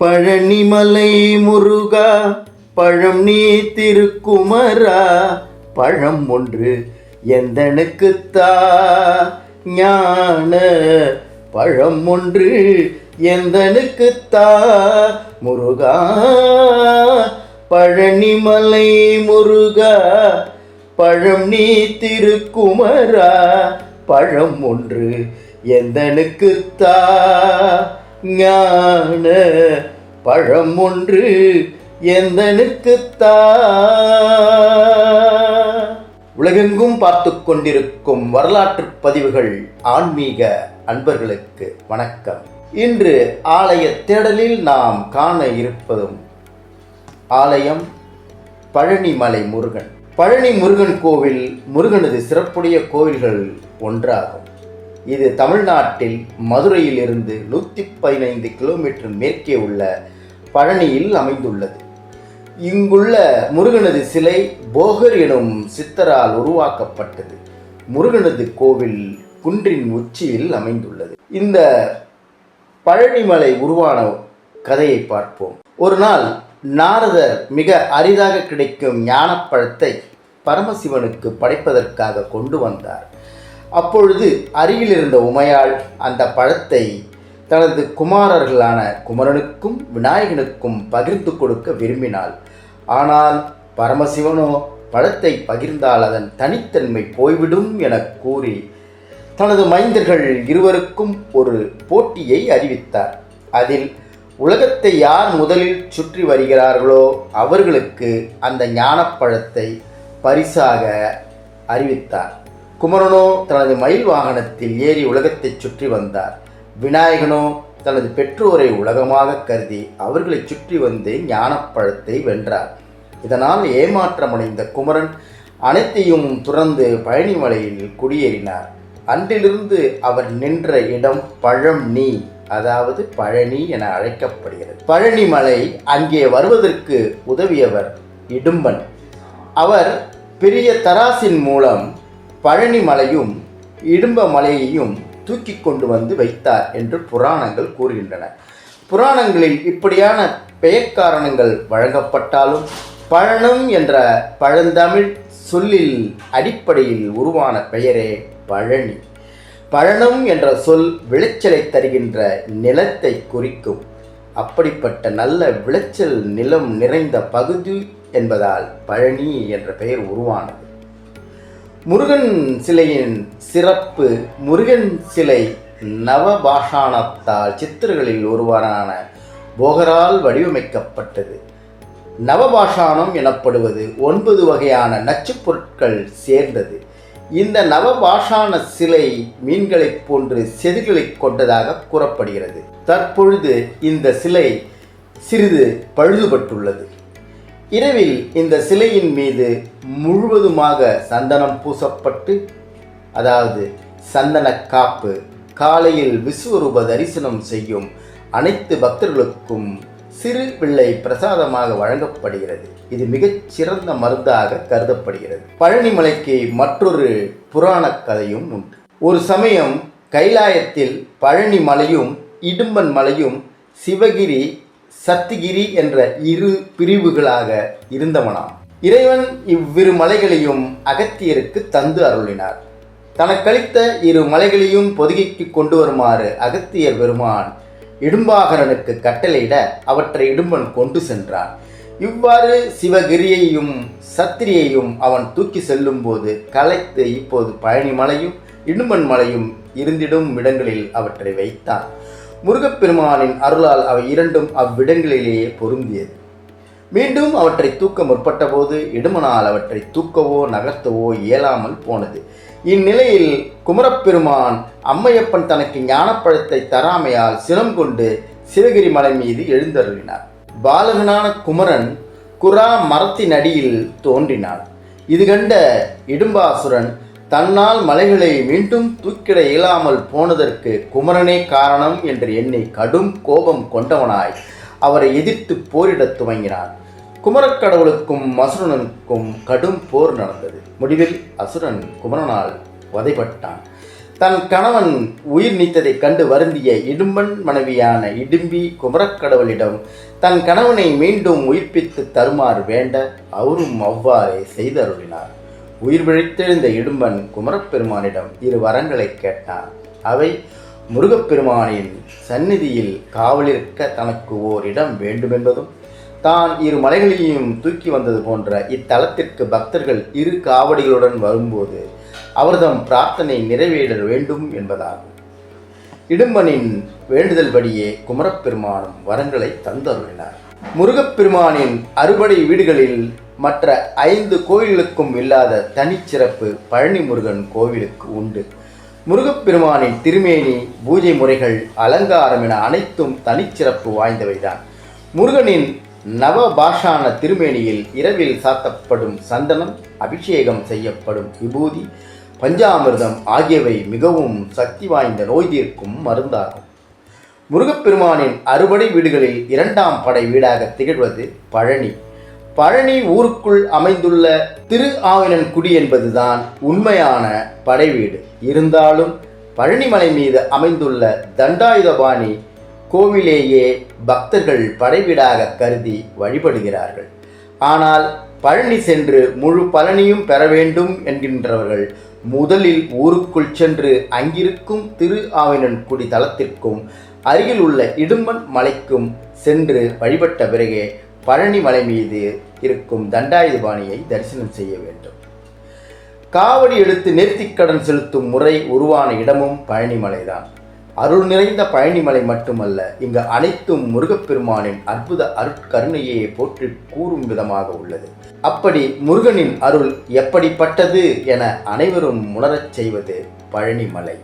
பழனிமலை முருகா பழம் நீ திருக்குமரா பழம் ஒன்று எந்தனுக்குத்தா ஞான பழம் ஒன்று எந்தனுக்குத்தா முருகா பழனிமலை முருகா பழம் நீ திருக்குமரா பழம் ஒன்று எந்தனுக்குத்தா ஞான பழம் ஒன்று எந்தனுக்குத்தா உலகெங்கும் பார்த்து கொண்டிருக்கும் வரலாற்று பதிவுகள் ஆன்மீக அன்பர்களுக்கு வணக்கம். இன்று ஆலய தேடலில் நாம் காண இருப்பதும் ஆலயம் பழனிமலை முருகன். பழனி முருகன் கோவில் முருகனது சிறப்புடைய கோவில்கள் ஒன்றாகும். இது தமிழ்நாட்டில் மதுரையில் இருந்து நூற்றி பதினைந்து கிலோமீட்டர் மேற்கே உள்ள பழனியில் அமைந்துள்ளது. இங்குள்ள முருகனது சிலை போகர் எனும் சித்தரால் உருவாக்கப்பட்டது. முருகனது கோவில் குன்றின் உச்சியில் அமைந்துள்ளது. இந்த பழனிமலை உருவான கதையை பார்ப்போம். ஒரு நாள் நாரதர் மிக அரிதாக கிடைக்கும் ஞானப்பழத்தை பரமசிவனுக்கு படைப்பதற்காக கொண்டு வந்தார். அப்பொழுது அருகில் இருந்த உமையாள் அந்த பழத்தை தனது குமாரர்களான குமரனுக்கும் விநாயகனுக்கும் பகிர்ந்து கொடுக்க விரும்பினாள். ஆனால் பரமசிவனோ பழத்தை பகிர்ந்தால் அதன் தனித்தன்மை போய்விடும் என கூறி தனது மைந்தர்கள் இருவருக்கும் ஒரு போட்டியை அறிவித்தார். அதில் உலகத்தை யார் முதலில் சுற்றி வருகிறார்களோ அவர்களுக்கு அந்த ஞானப்பழத்தை பரிசாக அறிவித்தார். குமரனோ தனது மயில் வாகனத்தில் ஏறி உலகத்தை சுற்றி வந்தார். விநாயகனோ தனது பெற்றோரை உலகமாக கருதி அவர்களை சுற்றி வந்து ஞானப்பழத்தை வென்றார். இதனால் ஏமாற்றமடைந்த குமரன் அனைத்தையும் துறந்து பழனிமலையில் குடியேறினார். அன்றிலிருந்து அவர் நின்ற இடம் பழம் நீ அதாவது பழனி என அழைக்கப்படுகிறது. பழனிமலை அங்கே வருவதற்கு உதவியவர் இடும்பன். அவர் பெரிய தராசின் மூலம் பழனி மலையும் இடும்ப மலையையும் தூக்கி கொண்டு வந்து வைத்தார் என்று புராணங்கள் கூறுகின்றன. புராணங்களில் இப்படியான பெயர்க்காரணங்கள் வழங்கப்பட்டாலும் பழனம் என்ற பழந்தமிழ் சொல்லில் அடிப்படையில் உருவான பெயரே பழனி. பழனம் என்ற சொல் விளைச்சலை தருகின்ற நிலத்தை குறிக்கும். அப்படிப்பட்ட நல்ல விளைச்சல் நிலம் நிறைந்த பகுதி என்பதால் பழனி என்ற பெயர் உருவானது. முருகன் சிலையின் சிறப்பு முருகன் சிலை நவபாஷாணத்தால் சித்திரங்களில் ஒருவரான போகரால் வடிவமைக்கப்பட்டது. நவபாஷாணம் எனப்படுவது ஒன்பது வகையான நச்சுப் பொருட்கள் சேர்ந்தது. இந்த நவபாஷாண சிலை மீன்களைப் போன்று செதில்களைக் கொண்டதாக கூறப்படுகிறது. தற்பொழுது இந்த சிலை சிறிது பழுதுபட்டுள்ளது. இரவில் இந்த சிலையின் மீது முழுவதுமாக சந்தனம் பூசப்பட்டு அதாவது சந்தன காப்பு காலையில் விஸ்வரூப தரிசனம் செய்யும் அனைத்து பக்தர்களுக்கும் சிறு பிள்ளை பிரசாதமாக வழங்கப்படுகிறது. இது மிகச் சிறந்த மருந்தாக கருதப்படுகிறது. பழனிமலைக்கு மற்றொரு புராண கதையும் உண்டு. ஒரு சமயம் கைலாயத்தில் பழனி மலையும் இடும்பன் மலையும் சிவகிரி சத்திகிரி என்ற இரு பிரிவுகளாக இருந்தவனாம். இறைவன் இவ்விரு மலைகளையும் அகத்தியருக்கு தந்து அருளினார். தனக்களித்த இரு மலைகளையும் பொதுகைக்கு கொண்டு வருமாறு அகத்தியர் பெருமான் இடும்பாகரனுக்கு கட்டளையிட அவற்றை இடும்பன் கொண்டு சென்றான். இவ்வாறு சிவகிரியையும் சத்திரியையும் அவன் தூக்கி செல்லும்போது கலைத்து இப்போது பழனி மலையும் இடும்பன் மலையும் இருந்திடும் இடங்களில் அவற்றை வைத்தான். முருகப்பெருமானின் அருளால் அவை இரண்டும் அவ்விடங்களிலேயே பொருந்தியது. மீண்டும் அவற்றை தூக்க முற்பட்டபோது இடுமனால் அவற்றை தூக்கவோ நகர்த்தவோ இயலாமல் போனது. இந்நிலையில் குமரப்பெருமான் அம்மையப்பன் தனக்கு ஞானப்பழத்தை தராமையால் சினம் கொண்டு சிவகிரி மலை மீது எழுந்தருளினார். பாலகனான குமரன் குரா மரத்தின் அடியில் தோன்றினான். இது கண்ட இடும்பாசுரன் தன்னால் மலைகளை மீண்டும் தூக்கிட இயலாமல் போனதற்கு குமரனே காரணம் என்று எண்ணி கடும் கோபம் கொண்டவனாய். அவரை எதிர்த்து போரிடத் துவங்கினான். குமரக்கடவுளுக்கும் அசுரனுக்கும் கடும் போர் நடந்தது. முடிவில் அசுரன் குமரனால் வதைப்பட்டான். தன் கணவன் உயிர் நீத்ததைக் கண்டு வருந்திய இடும்பன் மனைவியான இடும்பி குமரக்கடவுளிடம் தன் கணவனை மீண்டும் உயிர்ப்பித்து தருமாறு வேண்ட அவரும் அவ்வாறே செய்தருளினார். உயிர் பிழைத்தெழுந்த இடும்பன் குமரப்பெருமானிடம் இரு வரங்களை கேட்டான். அவை முருகப்பெருமானின் சந்நிதியில் காவலிருக்க தனக்கு ஓர் இடம் வேண்டுமென்பதும் தான் இரு மலைகளையும் தூக்கி வந்தது போன்ற இத்தலத்திற்கு பக்தர்கள் இரு காவடிகளுடன் வரும்போது அவர்தம் பிரார்த்தனை நிறைவேற வேண்டும் என்பதாகும். இடும்பனின் வேண்டுதல்படியே குமரப்பெருமானும் வரங்களை தந்தருளினார். முருகப்பெருமானின் அறுபடை வீடுகளில் மற்ற ஐந்து கோயிலுக்கும் இல்லாத தனிச்சிறப்பு பழனி முருகன் கோவிலுக்கு உண்டு. முருகப்பெருமானின் திருமேனி பூஜை முறைகள் அலங்காரம் என அனைத்தும் தனிச்சிறப்பு வாய்ந்தவைதான். முருகனின் நவபாஷான திருமேனியில் இரவில் சாத்தப்படும் சந்தனம் அபிஷேகம் செய்யப்படும் விபூதி பஞ்சாமிர்தம் ஆகியவை மிகவும் சக்தி வாய்ந்த நோய் தீர்க்கும் மருந்தாகும். முருகப்பெருமானின் அறுபடை வீடுகளில் இரண்டாம் படை வீடாக திகழ்வது பழனி. பழனி ஊருக்குள் அமைந்துள்ள திரு ஆவினன்குடி என்பதுதான் உண்மையான படை வீடு. இருந்தாலும் பழனிமலை மீது அமைந்துள்ள தண்டாயுதபாணி கோவிலேயே பக்தர்கள் படைவீடாக கருதி வழிபடுகிறார்கள். ஆனால் பழனி சென்று முழு பழனியும் பெற வேண்டும் என்கின்றவர்கள் முதலில் ஊருக்குள் சென்று அங்கிருக்கும் திரு ஆவினன்குடி தலத்திற்கும் அருகில் உள்ள இடும்பன் மலைக்கும் சென்று வழிபட்ட பிறகே பழனி மலை மீது இருக்கும் தண்டாயுதபாணியை தரிசனம் செய்ய வேண்டும். காவடி எடுத்து நேர்த்திக்கடன் செலுத்தும் முறை உருவான இடமும் பழனிமலைதான் அருள் நிறைந்த பழனிமலை மட்டுமல்ல இங்கு அனைத்தும் முருகப்பெருமானின் அற்புத அருட்கருணையை போற்றி கூறும் விதமாக உள்ளது. அப்படி முருகனின் அருள் எப்படிப்பட்டது என அனைவரும் உணரச் செய்வது பழனிமலை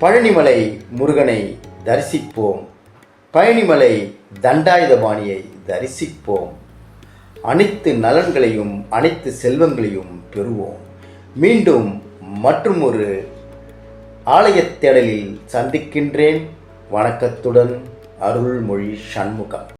பழனிமலை முருகனை தரிசிப்போம். பழனிமலை தண்டாயுதபாணியை தரிசிப்போம். அனைத்து நலன்களையும் அனைத்து செல்வங்களையும் பெறுவோம். மீண்டும் மற்றும் ஒரு ஆலயத் தேடலில் சந்திக்கின்றேன். வணக்கத்துடன் அருள்மொழி சண்முகம்.